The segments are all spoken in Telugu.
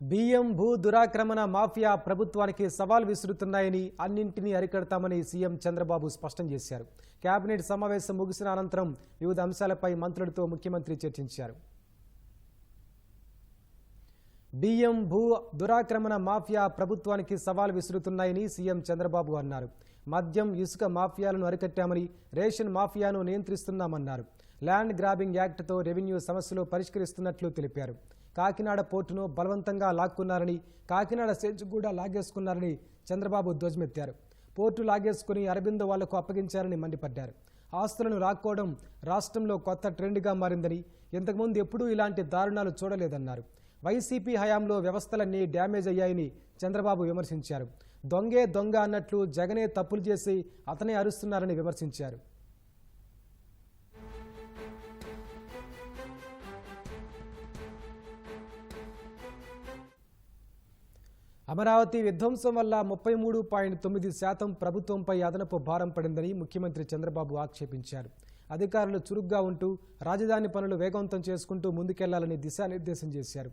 బియ్యం భూ దురాక్రమణ మాఫియా ప్రభుత్వానికి సవాల్ విసురుతున్నాయని అన్నింటినీ అరికడతామని సీఎం చంద్రబాబు స్పష్టం చేశారు. కేబినెట్ సమావేశం ముగిసిన అనంతరం వివిధ అంశాలపై మంత్రులతో ముఖ్యమంత్రి చర్చించారు. బియ్యం భూ దురాక్రమణ మాఫియా ప్రభుత్వానికి సవాల్ విసురుతున్నాయని సీఎం చంద్రబాబు అన్నారు. మద్యం ఇసుక మాఫియాలను అరికట్టామని రేషన్ మాఫియాను నియంత్రిస్తున్నామన్నారు. ల్యాండ్ గ్రాబింగ్ యాక్ట్తో రెవెన్యూ సమస్యలు పరిష్కరిస్తున్నట్లు తెలిపారు. కాకినాడ పోర్టును బలవంతంగా లాక్కున్నారని కాకినాడ సెజ్ కూడా లాగేసుకున్నారని చంద్రబాబు ధ్వజమెత్తారు. పోర్టు లాగేసుకుని అరబిందో వాళ్ళకు అప్పగించారని మండిపడ్డారు. ఆస్తులను లాక్కోవడం రాష్ట్రంలో కొత్త ట్రెండ్గా మారిందని ఇంతకుముందు ఎప్పుడూ ఇలాంటి దారుణాలు చూడలేదన్నారు. వైసీపీ హయాంలో వ్యవస్థలన్నీ డ్యామేజ్ అయ్యాయని చంద్రబాబు విమర్శించారు. దొంగే దొంగ అన్నట్లు జగనే తప్పులు చేసి అతనే అరుస్తున్నారని విమర్శించారు. అమరావతి విధ్వంసం వల్ల ముప్పై మూడు పాయింట్ తొమ్మిది శాతం ప్రభుత్వంపై అదనపు భారం పడిందని ముఖ్యమంత్రి చంద్రబాబు ఆక్షేపించారు. అధికారులు చురుగ్గా ఉంటూ రాజధాని పనులు వేగవంతం చేసుకుంటూ ముందుకెళ్ళాలని దిశానిర్దేశం చేశారు.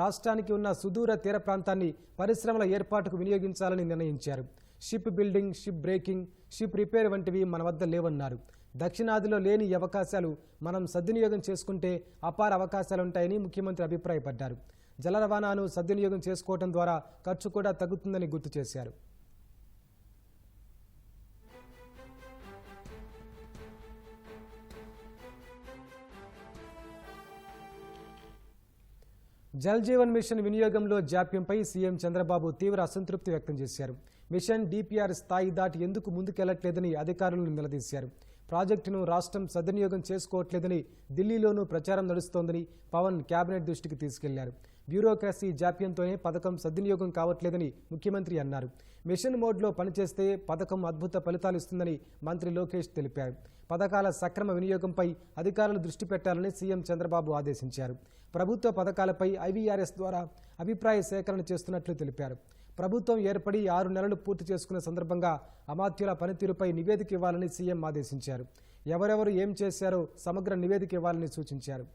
రాష్ట్రానికి ఉన్న సుదూర తీర ప్రాంతాన్ని పరిశ్రమల ఏర్పాటుకు వినియోగించాలని నిర్ణయించారు. Ship building ship breaking ship repair వంటివి మన వద్ద లేవన్నారు. దక్షిణాదిలో లేని అవకాశాలు మనం సద్వినియోగం చేసుకుంటే అపార అవకాశాలుంటాయని ముఖ్యమంత్రి అభిప్రాయపడ్డారు. జల రవాణాను సద్వినియోగం చేసుకోవడం ద్వారా ఖర్చు కూడా తగ్గుతుందని గుర్తు చేశారు. జల్ జీవన్ మిషన్ వినియోగంలో జాప్యంపై సీఎం చంద్రబాబు తీవ్ర అసంతృప్తి వ్యక్తం చేశారు. మిషన్ డిపిఆర్ స్థాయి దాటి ఎందుకు ముందుకెళ్ళట్లేదని అధికారులను నిలదీశారు. ప్రాజెక్టును రాష్ట్రం సద్వినియోగం చేసుకోవట్లేదని ఢిల్లీలోనూ ప్రచారం నడుస్తోందని పవన్ కేబినెట్ దృష్టికి తీసుకెళ్ళారు. బ్యూరోక్రసీ జాప్యంతోనే పథకం సద్వినియోగం కావట్లేదని ముఖ్యమంత్రి అన్నారు. మిషన్ మోడ్లో పనిచేస్తే పథకం అద్భుత ఫలితాలు ఇస్తుందని మంత్రి లోకేష్ తెలిపారు. పథకాల సక్రమ వినియోగంపై అధికారులు దృష్టి పెట్టాలని సీఎం చంద్రబాబు ఆదేశించారు. ప్రభుత్వ పథకాలపై ఐవీఆర్ఎస్ ద్వారా అభిప్రాయ సేకరణ చేస్తున్నట్లు తెలిపారు. ప్రభుత్వం ఏర్పడి ఆరు నెలలు పూర్తి చేసుకున్న సందర్భంగా అమాత్యుల పనితీరుపై నివేదిక ఇవ్వాలని సీఎం ఆదేశించారు. ఎవరెవరు ఏం చేశారో సమగ్ర నివేదిక ఇవ్వాలని సూచించారు.